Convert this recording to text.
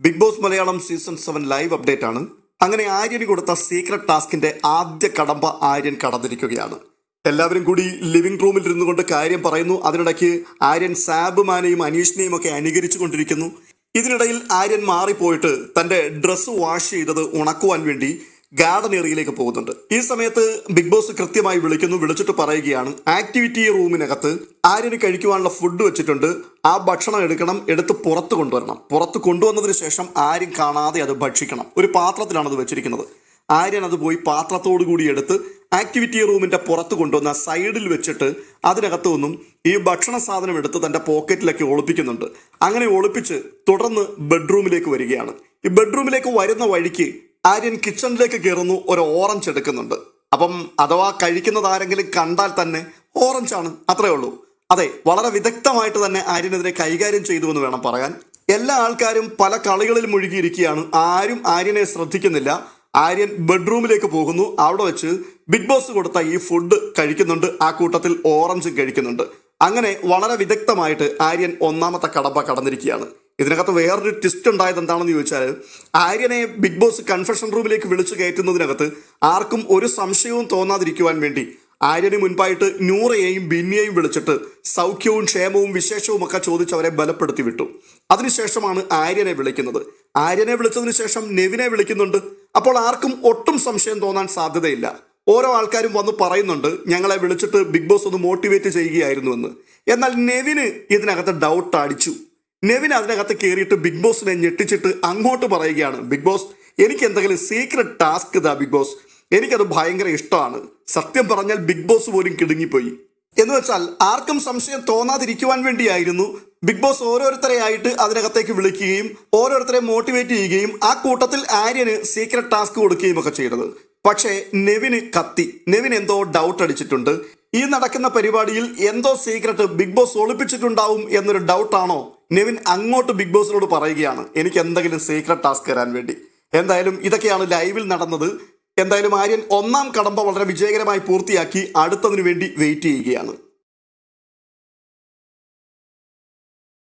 Bigg Boss Malayalam season seven live update ആണ്. അങ്ങനെ ആര്യന് കൊടുത്ത സീക്രട്ട് ടാസ്കിന്റെ ആദ്യ കടമ്പ ആര്യൻ കടന്നിരിക്കുകയാണ്. എല്ലാവരും കൂടി ലിവിംഗ് റൂമിൽ ഇരുന്നു കൊണ്ട് കാര്യം പറയുന്നു. അതിനിടയ്ക്ക് ആര്യൻ സാബുമാനെയും അനീഷിനെയും ഒക്കെ അനുകരിച്ചു കൊണ്ടിരിക്കുന്നു. ഇതിനിടയിൽ ആര്യൻ മാറിപ്പോയിട്ട് തന്റെ ഡ്രസ്സ് വാഷ് ചെയ്തത് ഉണക്കുവാൻ വേണ്ടി ഗാർഡൻ ഏറിയയിലേക്ക് പോകുന്നുണ്ട്. ഈ സമയത്ത് ബിഗ് ബോസ് കൃത്യമായി വിളിക്കുന്നു വിളിച്ചിട്ട് പറയുകയാണ് ആക്ടിവിറ്റി റൂമിനകത്ത് ആര്യന് കഴിക്കുവാനുള്ള ഫുഡ് വെച്ചിട്ടുണ്ട്. ആ ഭക്ഷണം എടുക്കണം എടുത്ത് പുറത്ത് കൊണ്ടുവരണം. പുറത്ത് കൊണ്ടുവന്നതിന് ശേഷം ആരും കാണാതെ അത് ഭക്ഷിക്കണം. ഒരു പാത്രത്തിലാണ് അത് വെച്ചിരിക്കുന്നത്. ആര്യൻ അത് പോയി പാത്രത്തോടു കൂടി എടുത്ത് ആക്ടിവിറ്റി റൂമിന്റെ പുറത്ത് കൊണ്ടുവന്ന സൈഡിൽ വെച്ചിട്ട് അതിനകത്തു നിന്നും ഈ ഭക്ഷണ സാധനം എടുത്ത് തന്റെ പോക്കറ്റിലൊക്കെ ഒളിപ്പിക്കുന്നുണ്ട്. അങ്ങനെ ഒളിപ്പിച്ച് തുടർന്ന് ബെഡ്റൂമിലേക്ക് വരികയാണ്. ഈ ബെഡ്റൂമിലേക്ക് വരുന്ന വഴിക്ക് ആര്യൻ കിച്ചണിലേക്ക് കയറുന്നു ഒരു ഓറഞ്ച് എടുക്കുന്നുണ്ട്. അപ്പം അഥവാ കഴിക്കുന്നത് ആരെങ്കിലും കണ്ടാൽ തന്നെ ഓറഞ്ചാണ് അത്രേ ഉള്ളൂ. അതെ വളരെ വിദഗ്ധമായിട്ട് തന്നെ ആര്യനെതിരെ കൈകാര്യം ചെയ്തു എന്ന് വേണം പറയാൻ. എല്ലാ ആൾക്കാരും പല കളികളിൽ മുഴുകിയിരിക്കുകയാണ്. ആരും ആര്യനെ ശ്രദ്ധിക്കുന്നില്ല. ആര്യൻ ബെഡ്റൂമിലേക്ക് പോകുന്നു. അവിടെ വെച്ച് ബിഗ് ബോസ് കൊടുത്ത ഈ ഫുഡ് കഴിക്കുന്നുണ്ട്. ആ കൂട്ടത്തിൽ ഓറഞ്ചും കഴിക്കുന്നുണ്ട്. അങ്ങനെ വളരെ വിദഗ്ധമായിട്ട് ആര്യൻ ഒന്നാമത്തെ കടമ്പ കടന്നിരിക്കുകയാണ്. ഇതിനകത്ത് വേറൊരു ട്വിസ്റ്റ് ഉണ്ടായത് എന്താണെന്ന് ചോദിച്ചാൽ ആര്യനെ ബിഗ് ബോസ് കൺഫെഷൻ റൂമിലേക്ക് വിളിച്ചു കയറ്റുന്നതിനകത്ത് ആർക്കും ഒരു സംശയവും തോന്നാതിരിക്കുവാൻ വേണ്ടി ആര്യന് മുൻപായിട്ട് നൂറയെയും ബിന്നിയെയും വിളിച്ചിട്ട് സൗഖ്യവും ക്ഷേമവും വിശേഷവും ഒക്കെ ചോദിച്ച് അവരെ ബലപ്പെടുത്തി വിട്ടു അതിനുശേഷമാണ് ആര്യനെ വിളിക്കുന്നത്. ആര്യനെ വിളിച്ചതിന് ശേഷം നെവിനെ വിളിക്കുന്നുണ്ട്. അപ്പോൾ ആർക്കും ഒട്ടും സംശയം തോന്നാൻ സാധ്യതയില്ല. ഓരോ ആൾക്കാരും വന്ന് പറയുന്നുണ്ട് ഞങ്ങളെ വിളിച്ചിട്ട് ബിഗ് ബോസ് ഒന്ന് മോട്ടിവേറ്റ് ചെയ്യുകയായിരുന്നു എന്ന്. എന്നാൽ നെവിന് ഇതിനകത്ത് ഡൗട്ട് അടിച്ചു. നെവിൻ അതിനകത്ത് കയറിയിട്ട് ബിഗ് ബോസിനെ ഞെട്ടിച്ചിട്ട് അങ്ങോട്ട് പറയുകയാണ് ബിഗ് ബോസ് എനിക്ക് എന്തെങ്കിലും സീക്രട്ട് ടാസ്ക് ഇതാ ബിഗ് ബോസ്. എനിക്കത് ഭയങ്കര ഇഷ്ടമാണ്. സത്യം പറഞ്ഞാൽ ബിഗ് ബോസ് പോലും കിടുങ്ങിപ്പോയി. എന്ന് വെച്ചാൽ ആർക്കും സംശയം തോന്നാതിരിക്കുവാൻ വേണ്ടിയായിരുന്നു ബിഗ് ബോസ് ഓരോരുത്തരെ ആയിട്ട് അതിനകത്തേക്ക് വിളിക്കുകയും ഓരോരുത്തരെ മോട്ടിവേറ്റ് ചെയ്യുകയും ആ കൂട്ടത്തിൽ ആര്യന് സീക്രട്ട് ടാസ്ക് കൊടുക്കുകയും ഒക്കെ ചെയ്തത്. പക്ഷേ നെവിന് കത്തി. നെവിൻ എന്തോ ഡൗട്ട് അടിച്ചിട്ടുണ്ട്. ഈ നടക്കുന്ന പരിപാടിയിൽ എന്തോ സീക്രട്ട് ബിഗ് ബോസ് ഒളിപ്പിച്ചിട്ടുണ്ടാവും എന്നൊരു ഡൗട്ടാണോ നെവിൻ അങ്ങോട്ട് ബിഗ് ബോസിനോട് പറയുകയാണ്. എനിക്ക് എന്തെങ്കിലും സീക്രട്ട് ടാസ്ക് തരാൻ വേണ്ടി. എന്തായാലും ഇതൊക്കെയാണ് ലൈവിൽ നടന്നത്. എന്തായാലും ആര്യൻ ഒന്നാം കടമ്പ വളരെ വിജയകരമായി പൂർത്തിയാക്കി അടുത്തതിനു വേണ്ടി വെയിറ്റ് ചെയ്യുകയാണ്.